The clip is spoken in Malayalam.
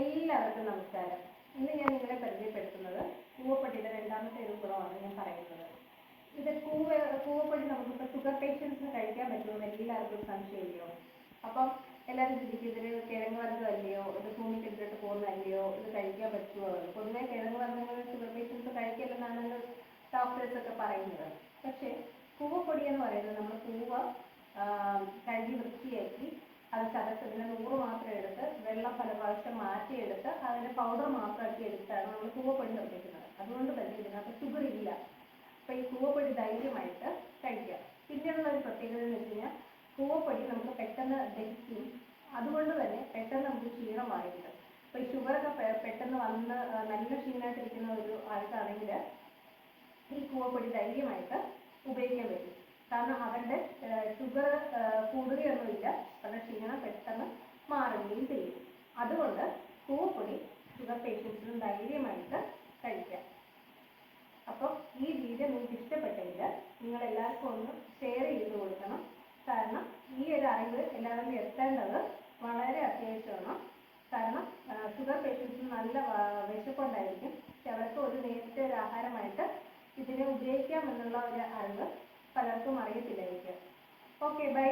എല്ലാവർക്കും നമസ്കാരം. ഇന്ന് ഞാൻ നിങ്ങളെ പരിചയപ്പെടുത്തുന്നത് കൂവപ്പൊടിയുടെ രണ്ടാമത്തെ ഒരു ഗുണമാണ് ഞാൻ പറയുന്നത്. ഇത് കൂവ കൂവപ്പൊടി നമുക്കിപ്പോൾ ഷുഗർ പേഷ്യൻസിന് കഴിക്കാൻ പറ്റുമെന്ന് എല്ലാവർക്കും സംശയമില്ലയോ? അപ്പം എല്ലാവരും ചിന്തിക്കും ഇതിൽ കിഴങ്ങ് വർഗമല്ലയോ ഇത് ഭൂമിക്കെതിരിട്ട് പോകുന്നതല്ലയോ ഇത് കഴിക്കാൻ പറ്റുമോ. പൊതുവെ കിഴങ്ങ് വർഗങ്ങൾ ഷുഗർ പേഷ്യൻസ് കഴിക്കില്ലെന്നാണ് ഡോക്ടേഴ്സ് ഒക്കെ പറയുന്നത്. പക്ഷേ കൂവപ്പൊടി എന്ന് പറയുന്നത് നമ്മൾ വൃത്തിയാക്കി അത് ചതച്ചതിന് നൂറ് മാത്രം എടുത്ത് വെള്ളം പല പ്രാവശ്യം മാറ്റിയെടുത്ത് അതിന് പൗഡർ മാത്രമാക്കി എടുത്താണ് നമ്മൾ കൂവപ്പൊടി നിർമ്മിക്കുന്നത്. അതുകൊണ്ട് തന്നെ ഇതിനകത്ത് ഷുഗർ ഇല്ല. അപ്പോൾ ഈ കൂവപ്പൊടി ധൈര്യമായിട്ട് കഴിക്കാം പിന്നെയുള്ള ഒരു പ്രത്യേകത എന്ന് വെച്ച് കഴിഞ്ഞാൽ കൂവപ്പൊടി നമുക്ക് പെട്ടെന്ന് ദഹിക്കും. അതുകൊണ്ട് തന്നെ പെട്ടെന്ന് നമുക്ക് ക്ഷീണമായിരിക്കും അപ്പോൾ ഈ ഷുഗറൊക്കെ പെട്ടെന്ന് വന്ന് നല്ല ക്ഷീണമായിട്ടിരിക്കുന്ന ഒരു ആൾക്കാണെങ്കിൽ ഈ കൂവപ്പൊടി ധൈര്യമായിട്ട് ഉപയോഗിക്കാൻ പറ്റും. കാരണം അവരുടെ ഷുഗർ കൂടുകയൊന്നുമില്ല. അവരുടെ അതുകൊണ്ട് കൂവപ്പൊടി ഷുഗർ പേഷ്യൻസിനും ധൈര്യമായിട്ട് കഴിക്കാം. അപ്പോൾ ഈ വീഡിയോ നിങ്ങൾക്ക് ഇഷ്ടപ്പെട്ടെങ്കിൽ നിങ്ങൾ എല്ലാവർക്കും ഒന്ന് ഷെയർ ചെയ്ത് കൊടുക്കണം. കാരണം ഈ ഒരു അറിവ് എല്ലാവരിലും എത്തേണ്ടത് വളരെ അത്യാവശ്യമാണ്. കാരണം ഷുഗർ പേഷ്യൻസിന് നല്ല വിശപ്പുണ്ടായിരിക്കും. പക്ഷെ അവർക്ക് ഒരു നേരത്തെ ഒരു ആഹാരമായിട്ട് ഇതിനെ ഉപയോഗിക്കാം എന്നുള്ള ഒരു അറിവ് പലർക്കും അറിയത്തില്ലായിരിക്കും. Okay bye